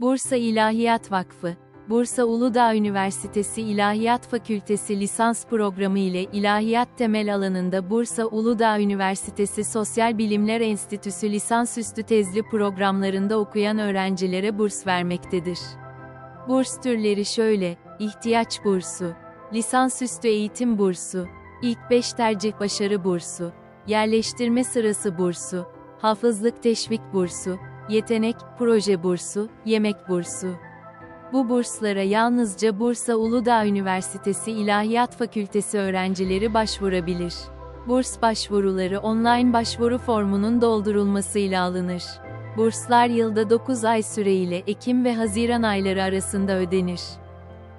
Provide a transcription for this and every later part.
Bursa İlahiyat Vakfı, Bursa Uludağ Üniversitesi İlahiyat Fakültesi lisans programı ile ilahiyat temel alanında Bursa Uludağ Üniversitesi Sosyal Bilimler Enstitüsü lisansüstü tezli programlarında okuyan öğrencilere burs vermektedir. Burs türleri şöyle, ihtiyaç bursu, lisansüstü eğitim bursu, ilk 5 tercih başarı bursu, yerleştirme sırası bursu, hafızlık teşvik bursu, yetenek, proje bursu, yemek bursu. Bu burslara yalnızca Bursa Uludağ Üniversitesi İlahiyat Fakültesi öğrencileri başvurabilir. Burs başvuruları online başvuru formunun doldurulmasıyla alınır. Burslar yılda 9 ay süreyle Ekim ve Haziran ayları arasında ödenir.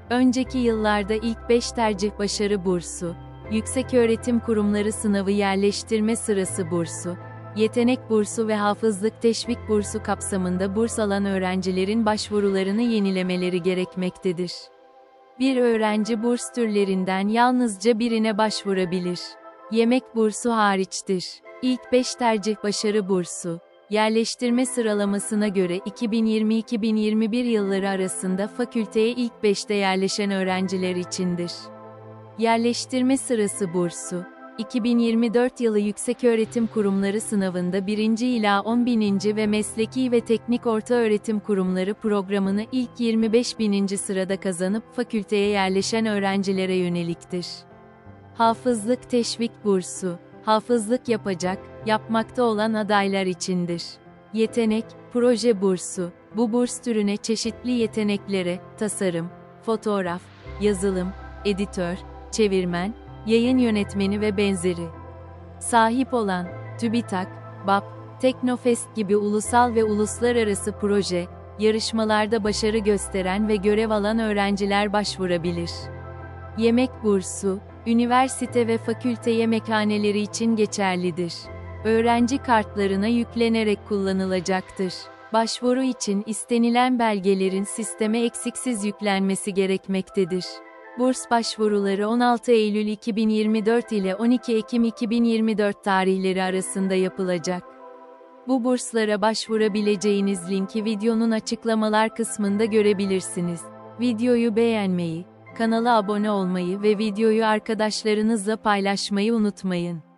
Önceki yıllarda ilk 5 tercih başarı bursu, Yükseköğretim Kurumları sınavı yerleştirme sırası bursu, yetenek bursu ve hafızlık teşvik bursu kapsamında burs alan öğrencilerin başvurularını yenilemeleri gerekmektedir. Bir öğrenci burs türlerinden yalnızca birine başvurabilir. Yemek bursu hariçtir. İlk 5 tercih başarı bursu, yerleştirme sıralamasına göre 2020-2021 yılları arasında fakülteye ilk 5'te yerleşen öğrenciler içindir. Yerleştirme sırası bursu, 2024 yılı Yükseköğretim Kurumları sınavında 1. ila 10.000. ve Mesleki ve Teknik Ortaöğretim Kurumları programını ilk 25.000. sırada kazanıp fakülteye yerleşen öğrencilere yöneliktir. Hafızlık Teşvik Bursu, hafızlık yapacak, yapmakta olan adaylar içindir. Yetenek, proje bursu, bu burs türüne çeşitli yeteneklere, tasarım, fotoğraf, yazılım, editör, çevirmen, yayın yönetmeni ve benzeri. Sahip olan, TÜBİTAK, BAP, Teknofest gibi ulusal ve uluslararası proje, yarışmalarda başarı gösteren ve görev alan öğrenciler başvurabilir. Yemek bursu, üniversite ve fakülte yemekhaneleri için geçerlidir. Öğrenci kartlarına yüklenerek kullanılacaktır. Başvuru için istenilen belgelerin sisteme eksiksiz yüklenmesi gerekmektedir. Burs başvuruları 16 Eylül 2024 ile 12 Ekim 2024 tarihleri arasında yapılacak. Bu burslara başvurabileceğiniz linki videonun açıklamalar kısmında görebilirsiniz. Videoyu beğenmeyi, kanala abone olmayı ve videoyu arkadaşlarınızla paylaşmayı unutmayın.